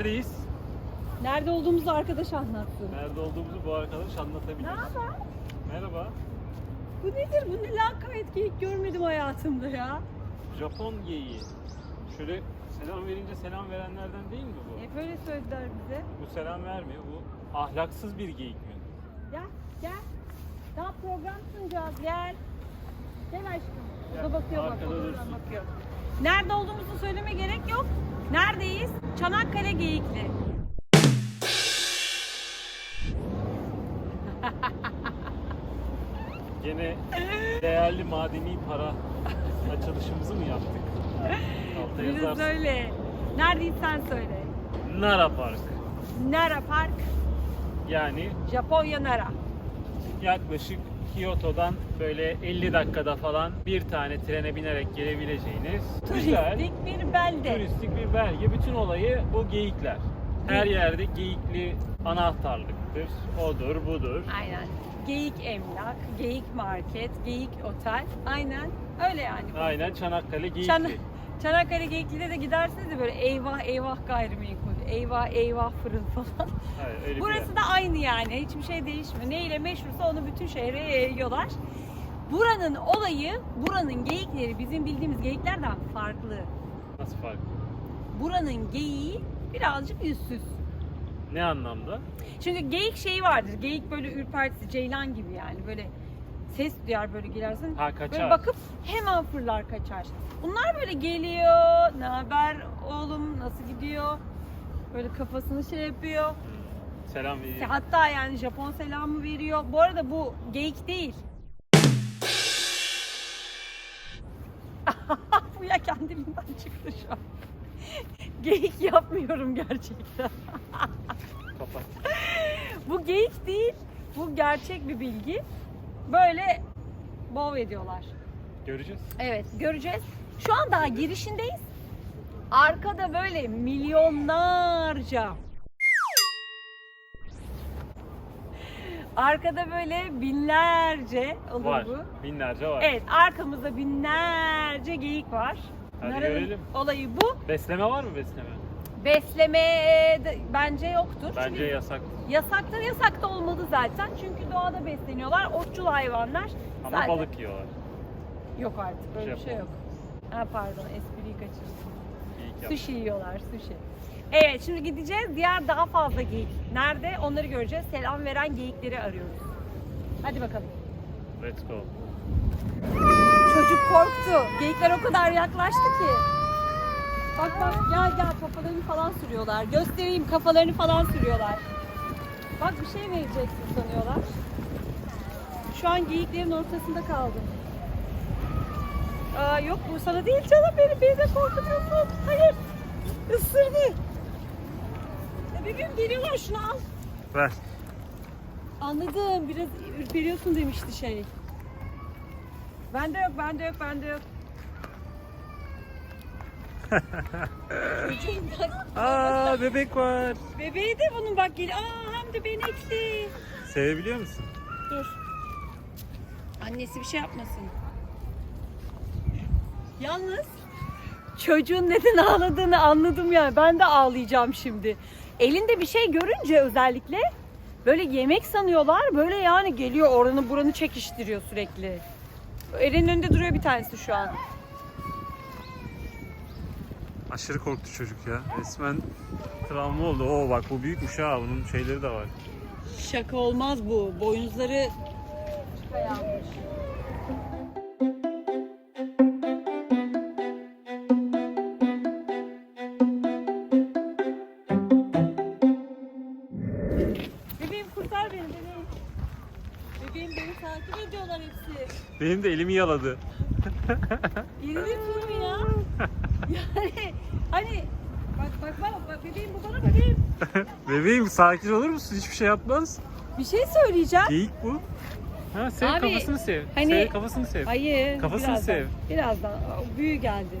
Neredeyiz? Nerede olduğumuzu arkadaş anlatsın. Nerede olduğumuzu bu arkadaş anlatabilir. Ne haber? Merhaba. Bu nedir? Bu ne lakayt geyik görmedim hayatımda ya. Japon geyiği. Şöyle selam verince selam verenlerden değil mi bu? Hep öyle söylediler bize. Bu selam vermiyor. Bu ahlaksız bir geyik mi? Gel, gel. Daha program sunacağız, gel. Gel aşkım. O da Gel, bakıyor bak, arkada o da bakıyor. Nerede olduğumuzu söyleme gerek yok. Neredeyiz? Çanakkale Geyikli. Gene değerli madeni para açılışımızı mı yaptık? Alta Biri yazarsın. sen söyle. Nara Park. Nara Park, Yani Japonya Nara. yaklaşık Kyoto'dan böyle 50 dakikada falan bir tane trene binerek gelebileceğiniz güzel Turistik bir belde. turistik bir belge. Bütün olayı bu geyikler. Her yerde geyikli anahtarlıktır. Odur budur. Aynen. Geyik emlak, geyik market, geyik otel. Aynen öyle yani. Aynen Çanakkale geyikli. Çan Çanakkale Geyikli'de de gidersiniz de böyle eyvah eyvah gayrimenkul, eyvah eyvah fırın falan. Öyle bir Burası yer. da aynı yani. Hiçbir şey değişmiyor. Ne ile meşhursa onu bütün şehre yayıyorlar. Buranın olayı, buranın geyikleri bizim bildiğimiz geyiklerden farklı. Nasıl farklı? Buranın geyiği birazcık yüzsüz. Ne anlamda? Çünkü geyik şeyi vardır. Geyik böyle ürpertisi, ceylan gibi yani. Böyle ses duyar böyle girersin. Ha kaçar. Böyle bakıp hemen fırlar kaçar. Bunlar böyle geliyor. Ne haber oğlum nasıl gidiyor? Böyle kafasını şey yapıyor. Selam veriyor. Hatta yani Japon selamı veriyor. Bu arada bu geyik değil. bu ya kendiliğinden çıktı şu an. geyik yapmıyorum gerçekten. Kapat. Bu geyik değil. Bu gerçek bir bilgi. Böyle bov ediyorlar. Göreceğiz. Evet göreceğiz. Şu an daha girişindeyiz. Arkada böyle milyonlarca Arkada böyle binlerce olur Var. bu. Binlerce var. Evet arkamızda binlerce geyik var. Hadi Naranın görelim. Olayı bu. Besleme var mı besleme? Besleme de bence yoktur. Bence Çünkü yasak. yasaktır. Yasak da olmalı zaten. Çünkü doğada besleniyorlar. Otçul hayvanlar. Ama Zaten- balık yiyorlar. Yok artık böyle bir şey Japon. yok. Ha pardon espriyi kaçırdım. Sushi yiyorlar sushi. Evet şimdi gideceğiz diğer daha fazla geyik. Nerede onları göreceğiz. Selam veren geyikleri arıyoruz. Hadi bakalım. Let's go. Çocuk korktu. Geyikler o kadar yaklaştı ki. Bak bak gel gel kafalarını falan sürüyorlar. Göstereyim kafalarını falan sürüyorlar. Bak bir şey vereceksin sanıyorlar. Şu an geyiklerin ortasında kaldım. Aa, yok bu sana değil canım. Beni de korkutuyorsun. Hayır. Isırdı. Ya Bebeğim geliyorlar şunu al. Ver. Anladım. Biraz ürperiyorsun demişti şey. Bende yok, bende yok, bende yok. Çocuğun Aa bebek var. Bebeği de bunun bak geliyor. Aa hem de benekli. Sevebiliyor musun? Dur. Annesi bir şey yapmasın. Yalnız çocuğun neden ağladığını anladım yani. Ben de ağlayacağım şimdi. Elinde bir şey görünce özellikle böyle yemek sanıyorlar. Böyle yani geliyor oranı buranı çekiştiriyor sürekli. Elinin önünde duruyor bir tanesi şu an. Aşırı korktu çocuk ya. Resmen travma oldu. Oo bak bu büyükmüş ha. Bunun şeyleri de var. Şaka olmaz bu. Boynuzları Benim de elimi yaladı. İridir film ya. Yani hani bak bak bak, bak bebeğim bu bana bebeğim. Bebeğim sakin olur musun? Hiçbir şey yapmaz. Bir şey söyleyeceğim. Geyik bu. Ha sev Abi, kafasını sev. hani- Sev kafasını sev. Hayır. Kafasını birazdan, sev. Birazdan. Büyü geldi.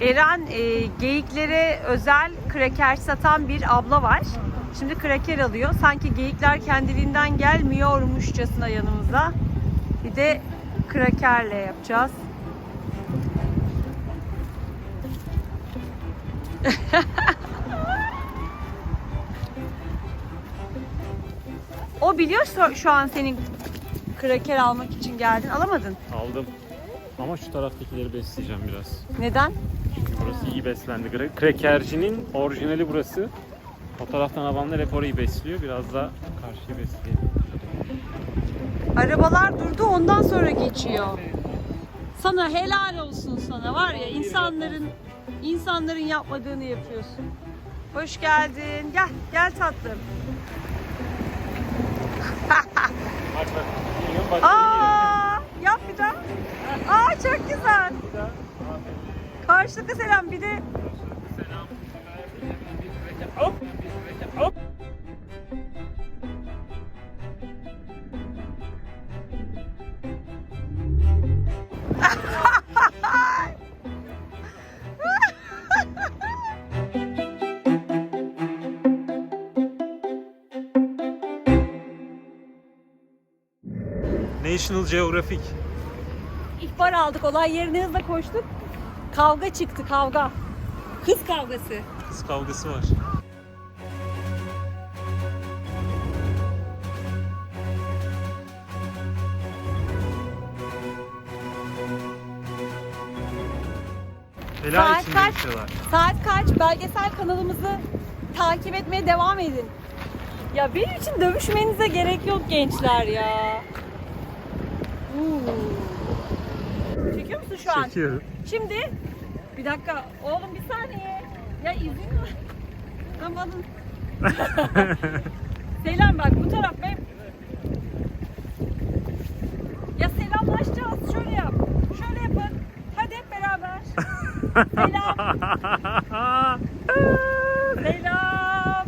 Eren e, geyiklere özel kraker satan bir abla var. Şimdi kraker alıyor. Sanki geyikler kendiliğinden gelmiyormuşçasına yanımıza. Bir de krakerle yapacağız. o biliyor şu an senin kraker almak için geldin. Alamadın. Aldım. Ama şu taraftakileri besleyeceğim biraz. Neden? Çünkü burası iyi beslendi. Krekercinin orijinali burası. O taraftan alanlar hep orayı besliyor. Biraz da karşıya besleyelim. Arabalar durdu ondan sonra geçiyor. Sana helal olsun sana var ya insanların insanların yapmadığını yapıyorsun. Hoş geldin. Gel gel tatlım. Aa, yap bir daha. Aa çok güzel. Karşılıklı selam bir de National Geographic. ihbar aldık. Olay yerine hızla koştuk. Kavga çıktı kavga. Kız kavgası. Kız kavgası var. Bela Saat kaç? Saat kaç? Belgesel kanalımızı takip etmeye devam edin. Ya benim için dövüşmenize gerek yok gençler ya. Uuu. Çekiyor musun şu an? Çekiyorum. Şimdi bir dakika oğlum bir saniye. Ya izin ver. Tamam. Selam bak bu taraf benim. Ya selamlaşacağız. Şöyle yap. Şöyle yapın. Hadi hep beraber. Selam. Selam.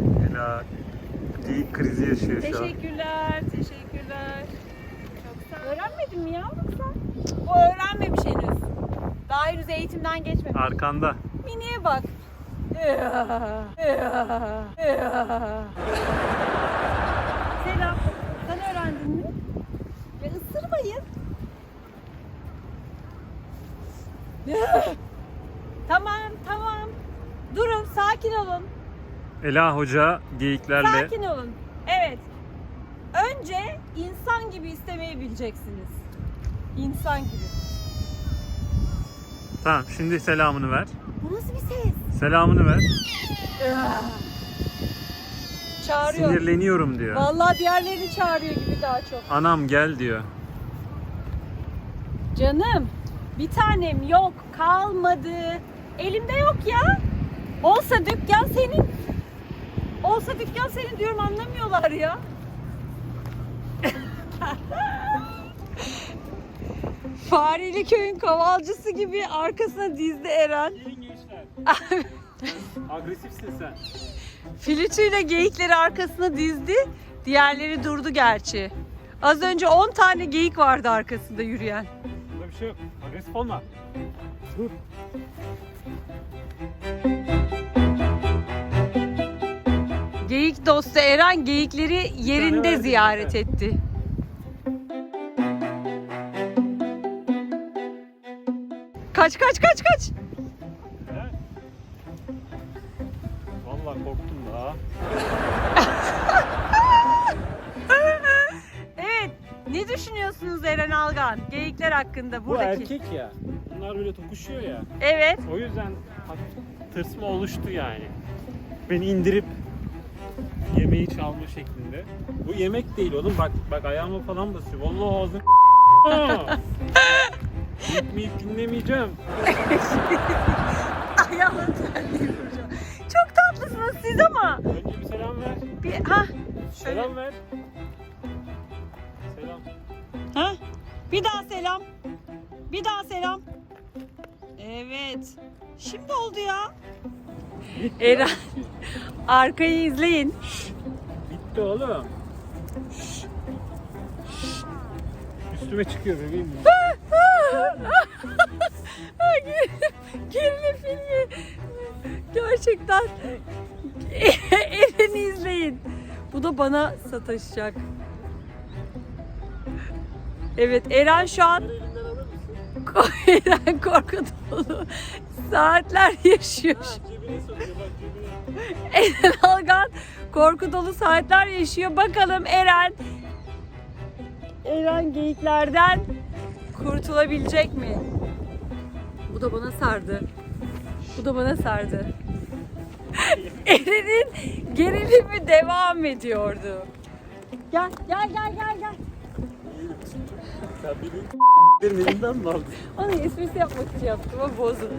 Bela geyik krizi yaşıyor şu an. Teşekkürler. Teşekkürler. Çok sağ ol. Öğrenmedin mi yavrum sen? O öğrenmemiş henüz. Daha henüz eğitimden geçmemiş. Arkanda. Mini'ye bak. Selam. Sen öğrendin mi? Ya ısırmayın. tamam, tamam. Durun, sakin olun. Ela Hoca geyiklerle Sakin olun. Evet. Önce insan gibi istemeyi bileceksiniz. İnsan gibi. Tamam şimdi selamını ver. Bu nasıl bir ses? Selamını ver. Çağırıyor. Sinirleniyorum diyor. Vallahi diğerlerini çağırıyor gibi daha çok. Anam gel diyor. Canım bir tanem yok kalmadı. Elimde yok ya. Olsa dükkan senin. Olsa dükkan senin diyorum anlamıyorlar ya. Fareli köyün kavalcısı gibi arkasına dizdi Eren. Gençler. Agresifsin sen. Flütüyle geyikleri arkasına dizdi. Diğerleri durdu gerçi. Az önce 10 tane geyik vardı arkasında yürüyen. Burada bir şey yok. Agresif olma. Dur. Geyik dostu Eren geyikleri yerinde ziyaret etti. Kaç kaç kaç kaç. Vallahi korktum daha. Evet. Ne düşünüyorsunuz Eren Algan? Geyikler hakkında Bu buradaki. erkek ya. Bunlar böyle tokuşuyor ya. Evet. O yüzden hafif tırsma oluştu yani. Beni indirip yemeği çalma şeklinde. Bu yemek değil oğlum. Bak bak ayağıma falan basıyor. Vallahi ağzım ilk dinlemeyeceğim. Ayağını terliyor hocam. Çok tatlısınız siz ama. Önce bir selam ver. Bir, ha, şöyle. Selam ver. Selam. Ha? Bir daha selam. Bir daha selam. Evet. Şimdi oldu ya. Eren. Arkayı izleyin. Bitti oğlum. Üstüme çıkıyor bebeğim. Gerilim filmi. Gerçekten. Eren'i izleyin. Bu da bana sataşacak. Evet Eren şu an? Eren korku dolu saatler yaşıyor. Ha, Eren Algan korku dolu saatler yaşıyor. Bakalım Eren Eren geyiklerden kurtulabilecek mi? Bu da bana sardı. Bu da bana sardı. Eren'in gerilimi devam ediyordu. Gel gel gel gel gel. Sen benim elimden mi aldın? Onu esprisi yapmak için yaptım ama bozun.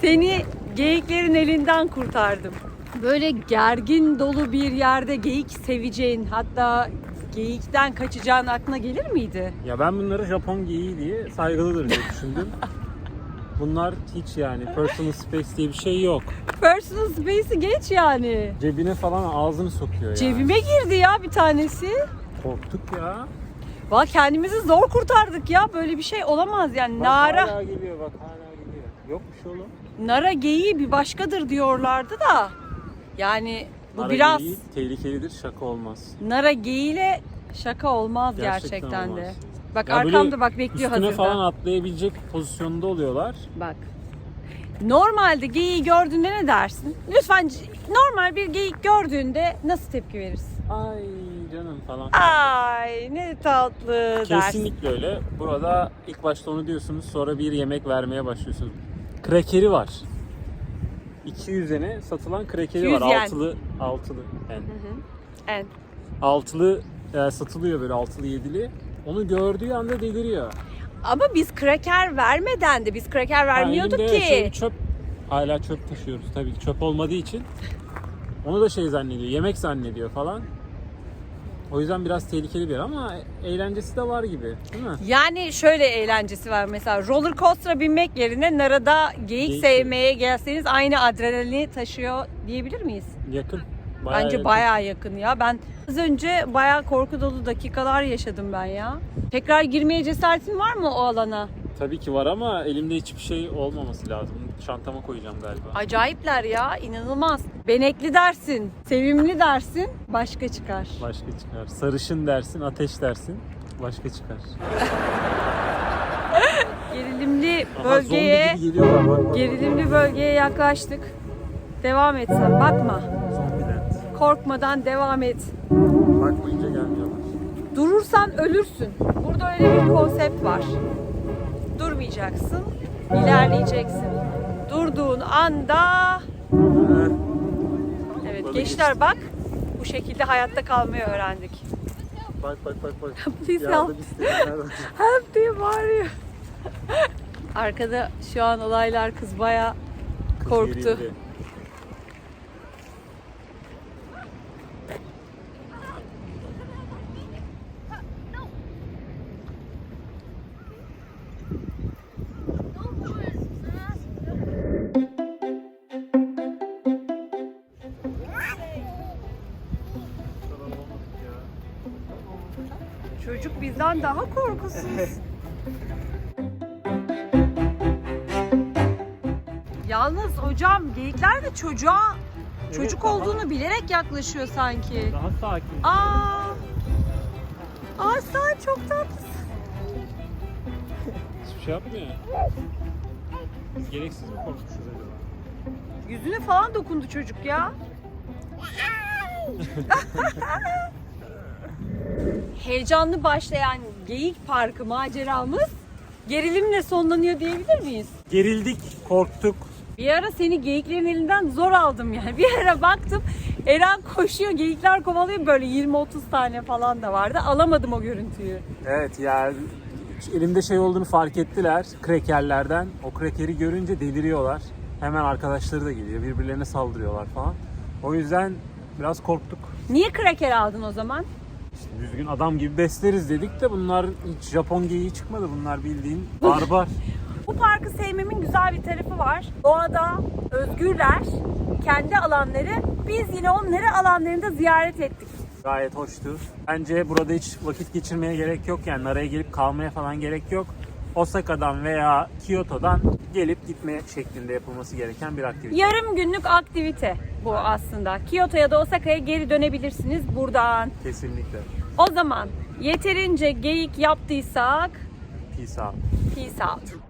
Seni geyiklerin elinden kurtardım. Böyle gergin dolu bir yerde geyik seveceğin hatta geyikten kaçacağın aklına gelir miydi? Ya ben bunları Japon geyiği diye saygılıdır diye düşündüm. Bunlar hiç yani personal space diye bir şey yok. Personal space'i geç yani. Cebine falan ağzını sokuyor ya. Cebime girdi ya bir tanesi. Korktuk ya. Valla kendimizi zor kurtardık ya. Böyle bir şey olamaz yani. Bak Nara, Hala geliyor bak hala geliyor. Yokmuş oğlum. Nara geyiği bir başkadır diyorlardı da. Yani bu Ara biraz geyiği tehlikelidir şaka olmaz. Nara geyiğiyle şaka olmaz gerçekten, Gerçekten de. olmaz. Bak Ya arkamda bak bekliyor Üstüne hazırda. falan atlayabilecek pozisyonda oluyorlar. Bak. Normalde geyiği gördüğünde ne dersin? Lütfen normal bir geyik gördüğünde nasıl tepki verirsin? Ay canım falan. Ay ne tatlı dersin. Kesinlikle öyle. Burada ilk başta onu diyorsunuz sonra bir yemek vermeye başlıyorsunuz. Krekeri var. 200 yene satılan krekeri 200 var. yen. Altılı, altılı. Yani Evet. altılı e, satılıyor böyle altılı yedili. Onu gördüğü anda deliriyor. Ama biz kraker vermeden de biz kraker vermiyorduk elimde ki. şöyle çöp hala çöp taşıyoruz tabii ki çöp olmadığı için. Onu da şey zannediyor, yemek zannediyor falan. O yüzden biraz tehlikeli bir yer ama eğlencesi de var gibi, değil mi? Yani şöyle eğlencesi var mesela roller coaster'a binmek yerine Nara'da geyik Geyik sevmeye gelseniz aynı adrenalini taşıyor diyebilir miyiz? Yakın. Bence yakın. bayağı yakın ya. Ben az önce bayağı korku dolu dakikalar yaşadım ben ya. Tekrar girmeye cesaretin var mı o alana? Tabii ki var ama elimde hiçbir şey olmaması lazım. Çantama koyacağım galiba. Acayipler ya, inanılmaz. Benekli dersin, sevimli dersin, başka çıkar. Başka çıkar. Sarışın dersin, ateş dersin. Başka çıkar. Gerilimli Aha, bölgeye, zombi gibi geliyorlar bak. bak. gerilimli bölgeye yaklaştık. Devam et sen, bakma. Zombiden. Korkmadan devam et. Bakmayınca gelmiyorlar. Durursan ölürsün. Burada öyle bir konsept var. Durmayacaksın, ilerleyeceksin. Durduğun anda. Evet gençler bak bu şekilde hayatta kalmayı öğrendik. Bak bak bak bak. Please help. Help diye bağırıyor. Arkada şu an olaylar kız baya korktu. Bizden daha korkusuz. Yalnız hocam geyikler de çocuğa çocuk daha- olduğunu bilerek yaklaşıyor sanki. Daha sakin. Aa! Aa sen çok tatlısın. Hiçbir şey yapmıyor. Biz gereksiz mi korkmuşuz acaba? Yüzüne falan dokundu çocuk ya. Heyecanlı başlayan Geyik Parkı maceramız gerilimle sonlanıyor diyebilir miyiz? Gerildik, korktuk. Bir ara seni geyiklerin elinden zor aldım yani. Bir ara baktım Eren koşuyor, geyikler kovalıyor böyle 20-30 tane falan da vardı. Alamadım o görüntüyü. Evet ya elimde şey olduğunu fark ettiler krekerlerden. O krekeri görünce deliriyorlar. Hemen arkadaşları da geliyor. Birbirlerine saldırıyorlar falan. O yüzden biraz korktuk. Niye kraker aldın o zaman? İşte düzgün adam gibi besleriz dedik de bunlar hiç Japon geyiği çıkmadı. Bunlar bildiğin barbar. Bu parkı sevmemin güzel bir tarafı var. Doğada özgürler, kendi alanları. Biz yine onları alanlarında ziyaret ettik. Gayet hoştu. Bence burada hiç vakit geçirmeye gerek yok. Yani araya gelip kalmaya falan gerek yok. Osaka'dan veya Kyoto'dan gelip gitme şeklinde yapılması gereken bir aktivite. Yarım günlük aktivite bu aslında. Kyoto ya da Osaka'ya geri dönebilirsiniz buradan. Kesinlikle. O zaman yeterince geyik yaptıysak Peace out. peace out.